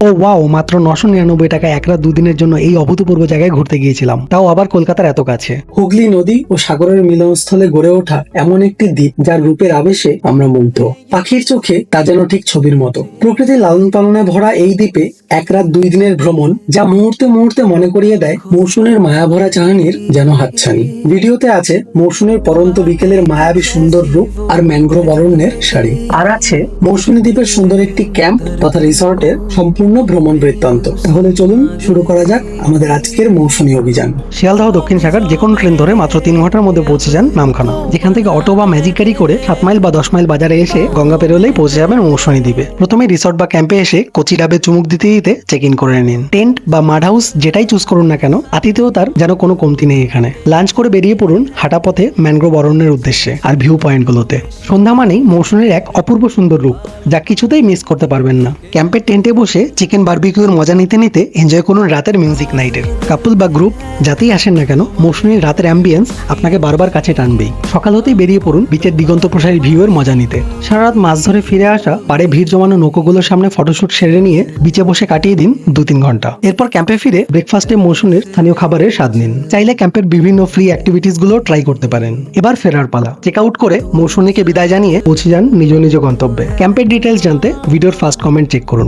ও wow, মাত্র নশো নিরানব্বই টাকা একরা দুদিনের জন্য এই অভূতপূর্ব জায়গায় ঘুরতে গিয়েছিলাম। তাও আবার কলকাতার এত কাছে। হুগলি নদী ও সাগরের মিলনস্থলে গড়ে ওঠা এমন একটি দ্বীপ যার রূপের আবেশে আমরা মুগ্ধ। পাখির চোখে তা যেন ঠিক ছবির মতো। প্রকৃতির লালন পালনে ভরা এই দ্বীপে এক রাত দুই দিনের ভ্রমণ, যা মুহূর্তে মুহূর্তে মনে করিয়ে দেয় মৌসুমের মায়াভরা চাহানির যেন হাতছানি। ভিডিওতে আছে মৌসুমের পরন্ত বিকেলের মায়াবী সুন্দর রূপ আর ম্যানগ্রোভ অরণ্যের শাড়ি আর আছে মৌসুমী দ্বীপের সুন্দর একটি ক্যাম্প তথা রিসর্টের সম্পূর্ণ ভ্রমণ বৃত্তান্ত। তাহলে চলুন শুরু করা যাক আমাদের আজকের মৌসুমী অভিযান। শিয়ালদহ দক্ষিণ শাখার যে কোনো ট্রেন ধরে মাত্র তিন ঘণ্টার মধ্যে পৌঁছে যান নামখানা। যেখান থেকে অটো বা ম্যাজিক গাড়ি করে সাত মাইল বা দশ মাইল বাজারে এসে গঙ্গা পেরোলেই পৌঁছে যাবেন মৌসুমী দ্বীপে। প্রথমে রিসর্ট বা ক্যাম্পে এসে কচি ডাবে চুমুক দিতে দিতে চেক ইন করে নিন। টেন্ট বা মাড হাউস যেটাই চুজ করুন না কেন আতিথেয়তার যেন কোনো কমতি নেই এখানে। লাঞ্চ করে বেরিয়ে পড়ুন হাঁটা পথে ম্যানগ্রোভ অরণ্যের উদ্দেশ্যে আর ভিউ পয়েন্টগুলোতে। সন্ধ্যা মানেই মৌসুমীর এক অপূর্ব সুন্দর রূপ, যা কিছুতেই মিস করতে পারবেন না। ক্যাম্পের টেন্টে বসে চিকেন বারবিকিউর মজা নিতে নিতে এনজয় করুন রাতের মিউজিক নাইটের কাপল বা গ্রুপ যাতেই আসেন না কেন, মৌসুমীর রাতের অ্যাম্বিয়েন্স আপনাকে বারবার কাছে টানবেই। সকাল হতেই বেরিয়ে পড়ুন বিচের দিগন্ত প্রসারী ভিউয়ের মজা নিতে। সারা রাত মাছ ধরে ফিরে আসা পাড়ে ভিড় জমানো নৌকোগুলোর সামনে ফটোশুট সেরে নিয়ে বিচে বসে কাটিয়ে দিন দু তিন ঘণ্টা। এরপর ক্যাম্পে ফিরে ব্রেকফাস্টে মৌসুমের স্থানীয় খাবারের স্বাদ নিন। চাইলে ক্যাম্পের বিভিন্ন ফ্রি অ্যাক্টিভিটিসগুলো ট্রাই করতে পারেন। এবার ফেরার পালা। চেক আউট করে মৌসুমীকে বিদায় জানিয়ে পৌঁছে যান নিজ নিজ গন্তব্যে। ক্যাম্পের ডিটেলস জানতে ভিডিওর ফার্স্ট কমেন্ট চেক করুন।